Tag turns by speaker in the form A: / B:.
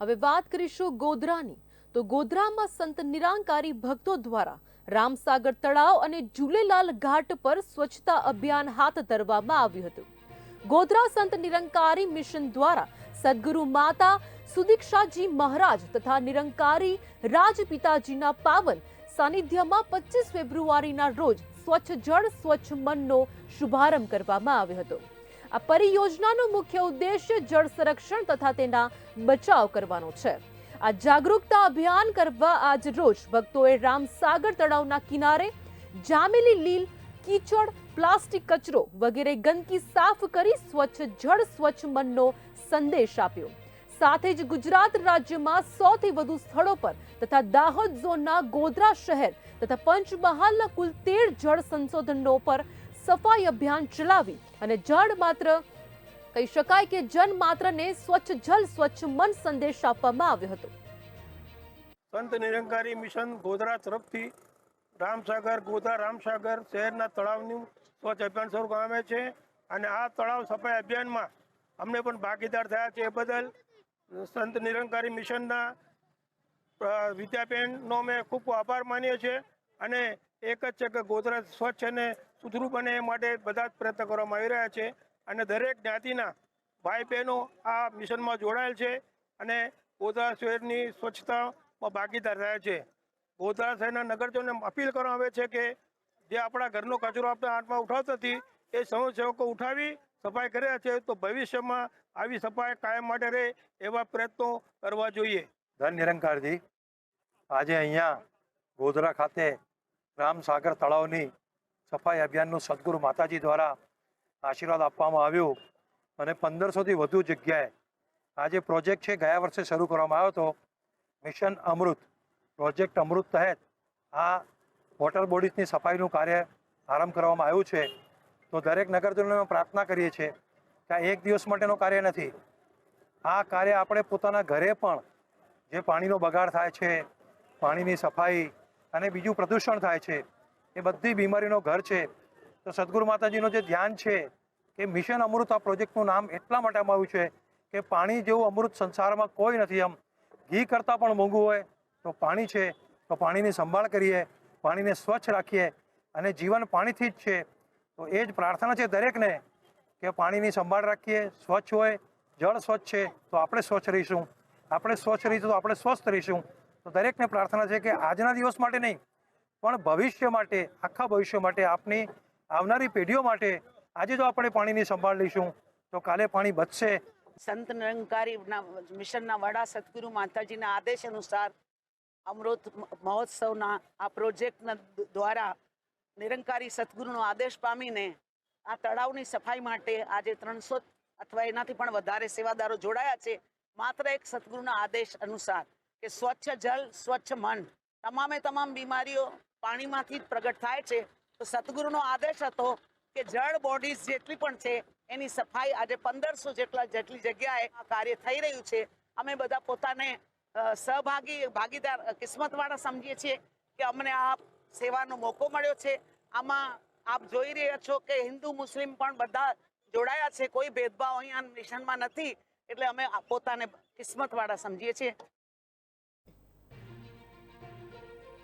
A: હવે વાત કરીશું ગોધરાની. તો ગોધરામાં સંત નિરાંકારી ભક્તો દ્વારા રામસાગર તળાવ અને ઝૂલેલાલ ઘાટ પર સ્વચ્છતા અભિયાન હાથ ધરવામાં આવ્યું હતું. ગોધરા સંત નિરંકારી મિશન દ્વારા સદગુરુ માતા સુદીક્ષાજી મહારાજ તથા નિરંકારી રાજપિતાજીના પાવન સાનિધ્યમાં પચીસ ફેબ્રુઆરીના રોજ સ્વચ્છ જળ, સ્વચ્છ મનનો શુભારંભ કરવામાં આવ્યો હતો. આ પરિયોજનાનો મુખ્ય ઉદ્દેશ્ય જળ સંરક્ષણ તથા તેના બચાવ કરવાનો છે. આ જાગૃતતા અભિયાન કરવા આજ રોજ ભક્તોએ રામસાગર તળાવના કિનારે જામેલી લીલ, કીચડ, પ્લાસ્ટિક કચરો વગેરે ગંદકી સાફ કરી સ્વચ્છ જળ, સ્વચ્છ મનનો સંદેશ આપ્યો. સાથે જ ગુજરાત રાજ્યમાં સૌથી વધુ સ્થળો પર તથા દાહોદ ઝોનના ગોધરા શહેર તથા પંચમહાલના કુલ તેર જળ સંશોધનો પર સફાઈ અભિયાન ચલાવી અને જળ માત્ર, કહી શકાય કે જન માત્રને સ્વચ્છ જલ, સ્વચ્છ મન સંદેશ આપવામાં આવ્યો હતો.
B: સંત નિરંકારી મિશન ગોધરા તરફથી રામસાગર, ગોધરા રામસાગર શહેરના તળાવનું સ્વચ્છ અભિયાન શરૂ કરવામાં છે અને આ તળાવ સફાઈ અભિયાનમાં અમને પણ ભાગીદાર થયા છે એ બદલ સંત નિરંકારી મિશનના વિદ્યાબેનનો મેં ખૂબ આભાર માનીએ છીએ અને એક જ છે કે ગોધરા સ્વચ્છ અને સુધરું બને એ માટે બધા જ પ્રયત્ન કરવામાં આવી રહ્યા છે. અને દરેક જ્ઞાતિના ભાઈ બહેનો આ મિશનમાં જોડાયેલ છે અને ગોધરા શહેરની સ્વચ્છતામાં ભાગીદાર થયા છે. ગોધરા શહેરના નગરજનોને અપીલ કરવામાં આવે છે કે જે આપણા ઘરનો કચરો આપણા હાથમાં ઉઠાવતા હતી એ સ્વયંસેવકો ઉઠાવી સફાઈ કર્યા છે તો ભવિષ્યમાં આવી સફાઈ કાયમ માટે રહે એવા પ્રયત્નો કરવા જોઈએ.
C: ધન નિરંકારજી, આજે અહીંયા ગોધરા ખાતે રામસાગર તળાવની સફાઈ અભિયાનનું સદગુરુ માતાજી દ્વારા આશીર્વાદ આપવામાં આવ્યો અને પંદરસોથી વધુ જગ્યાએ આ જે પ્રોજેક્ટ છે, ગયા વર્ષે શરૂ કરવામાં આવ્યો હતો, મિશન અમૃત, પ્રોજેક્ટ અમૃત તહેત આ વોટર બોડીઝની સફાઈનું કાર્ય આરંભ કરવામાં આવ્યું છે. તો દરેક નગરજનોને પ્રાર્થના કરીએ છીએ કે આ એક દિવસ માટેનું કાર્ય નથી. આ કાર્ય આપણે પોતાના ઘરે પણ જે પાણીનો બગાડ થાય છે, પાણીની સફાઈ અને બીજું પ્રદૂષણ થાય છે એ બધી બીમારીનો ઘર છે. તો સદગુરુ માતાજીનું જે ધ્યાન છે કે મિશન અમૃત આ પ્રોજેક્ટનું નામ એટલા માટે આવ્યું છે કે પાણી જેવું અમૃત સંસારમાં કોઈ નથી એમ ઘી કરતાં પણ મોંઘું હોય તો પાણી છે, તો પાણીની સંભાળ કરીએ, પાણીને સ્વચ્છ રાખીએ અને જીવન પાણીથી જ છે. તો એ જ પ્રાર્થના છે દરેકને કે પાણીની સંભાળ રાખીએ, સ્વચ્છ હોય, જળ સ્વચ્છ છે, તો આપણે સ્વચ્છ રહીશું. આપણે સ્વચ્છ રહીશું તો આપણે સ્વસ્થ રહીશું. તો દરેકને પ્રાર્થના છે કે આજના દિવસ માટે નહીં પણ ભવિષ્ય માટે, આખા ભવિષ્ય માટે, આપની આવનારી પેઢીઓ માટે આજે જો આપણે પાણીની સંભાળ લઈશું, તો કાલે પાણી બચશે.
D: સંત નિરંકારીના મિશનના વડા સદગુરુ માતાજીના આદેશ અનુસાર અમૃત મહોત્સવના આ પ્રોજેક્ટના દ્વારા નિરંકારી સદગુરુનો આદેશ પામીને આ તળાવની સફાઈ માટે આજે ત્રણસો અથવા એનાથી પણ વધારે સેવાદારો જોડાયા છે. માત્ર એક સદગુરુના આદેશ અનુસાર કે સ્વચ્છ જલ, સ્વચ્છ મન, તમામે તમામ બીમારીઓ પાણીમાંથી જ પ્રગટ થાય છે. તો સદગુરુનો આદેશ હતો કે જળ બોડીઝ જેટલી પણ છે, એની સફાઈ આજે પંદરસો જેટલા જેટલી જગ્યાએ આ કાર્ય થઈ રહ્યું છે. અમે બધા પોતાને સહભાગી, ભાગીદાર કિસ્મતવાળા સમજીએ છીએ કે અમને આ સેવાનો મોકો મળ્યો છે. આમાં આપ જોઈ રહ્યા છો કે હિન્દુ, મુસ્લિમ પણ બધા જોડાયા છે. કોઈ ભેદભાવ અહીંયા મિશનમાં નથી. એટલે અમે પોતાને કિસ્મતવાળા સમજીએ છીએ.